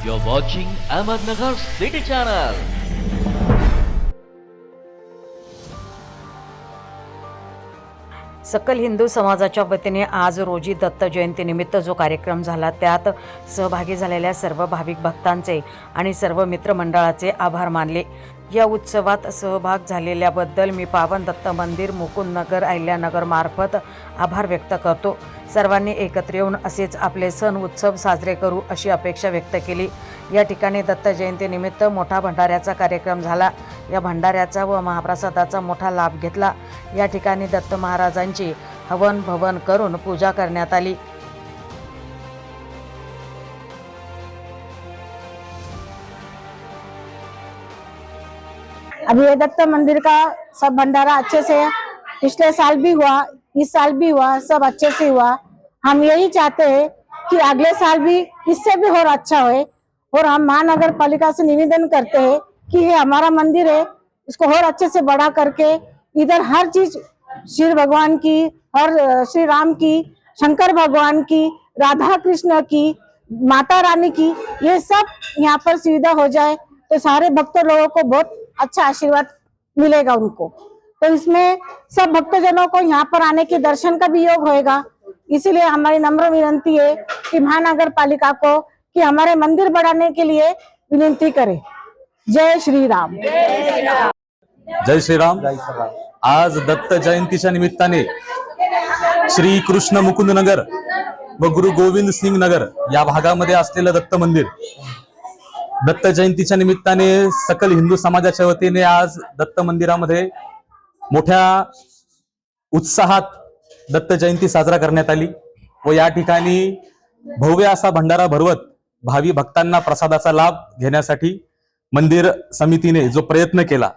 You're watching Ahmednagar City Channel. सकल हिंदू समाजाच्या वतीने आज रोजी दत्त जयंतीनिमित्त जो कार्यक्रम झाला त्यात सहभागी झालेल्या सर्व भाविक भक्तांचे आणि सर्व मित्रमंडळाचे आभार मानले या उत्सवात सहभाग झालेल्याबद्दल मी पावन दत्त मंदिर मुकुंदनगर अहिल्यानगर मार्फत आभार व्यक्त करतो. सर्वांनी एकत्र येऊन असेच आपले सण उत्सव साजरे करू अशी अपेक्षा व्यक्त केली. या ठिकाणी दत्त जयंतीनिमित्त मोठा भंडाऱ्याचा कार्यक्रम झाला. या भंडाऱ्याचा व महाप्रसादाचा मोठा लाभ घेतला. या ठिकाणी दत्त महाराजांची हवन भवन करून पूजा करण्यात आली. अभी ये दत्त मंदिर का सब भंडारा अच्छे से है। पिछले साल भी हुआ इस साल भी हुआ सब अच्छे से हुआ। हम यही चाहते हैं कि अगले साल भी इससे भी और अच्छा हो और हम महानगर पालिका से निवेदन करते हैं कि ये हमारा मंदिर है इसको और अच्छे से बड़ा करके इधर हर चीज़ श्री भगवान की अ, श्री राम की शंकर भगवान की राधा कृष्ण की माता रानी की ये सब यहाँ पर सुविधा हो जाए। तो सारे भक्त लोगों को बहुत अच्छा आशीर्वाद मिलेगा उनको। तो इसमें सब भक्तजनों को यहाँ पर आने के दर्शन का भी योग होएगा। इसीलिए हमारी नम्र विनंती है कि महानगर पालिका को कि हमारे मंदिर बढ़ाने के लिए विनंती करे। जय श्री राम। जय श्री राम। आज दत्त जयंतीच्या निमित्ताने श्री कृष्ण मुकुंद नगर व गुरु गोविंद सिंग नगर या भागामध्ये असलेलं दत्त मंदिर दत्त जयंतीच्या निमित्ताने सकल हिंदू समाजाच्या वतीने आज दत्त मंदिरामध्ये मोठ्या उत्साहात दत्त जयंती साजरा करण्यात आली व या ठिकाणी भव्य असा भंडारा भरवत भावी भक्तांना प्रसादाचा लाभ घेण्यासाठी मंदिर समितीने जो प्रयत्न केला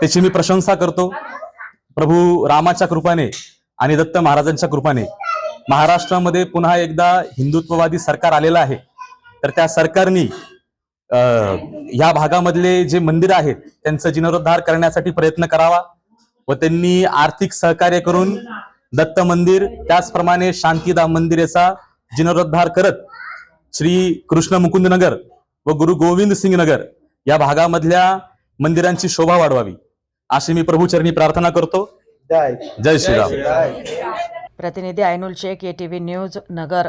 त्याची मी प्रशंसा करतो. प्रभू रामाच्या कृपाने आणि दत्त महाराजांच्या कृपाने महाराष्ट्रामध्ये पुन्हा एकदा हिंदुत्ववादी सरकार आलेलं आहे. तर त्या सरकारनी अं, या भागामधले जे मंदिर आहेत त्यांचं जीर्णोद्धार करण्यासाठी प्रयत्न करावा व त्यांनी आर्थिक सहकार्य करून दत्त मंदिर त्याचप्रमाणे शांतीधाम मंदिर याचा जीर्णोद्धार करत श्री कृष्ण मुकुंद नगर व गुरु गोविंद सिंग नगर या भागामधल्या मंदिरांची शोभा वाढवावी. अशी मी प्रभूचरणी प्रार्थना करतो. जय. श्रीराम. प्रतिनिधी Ainul Shaikh A T V news Nagar.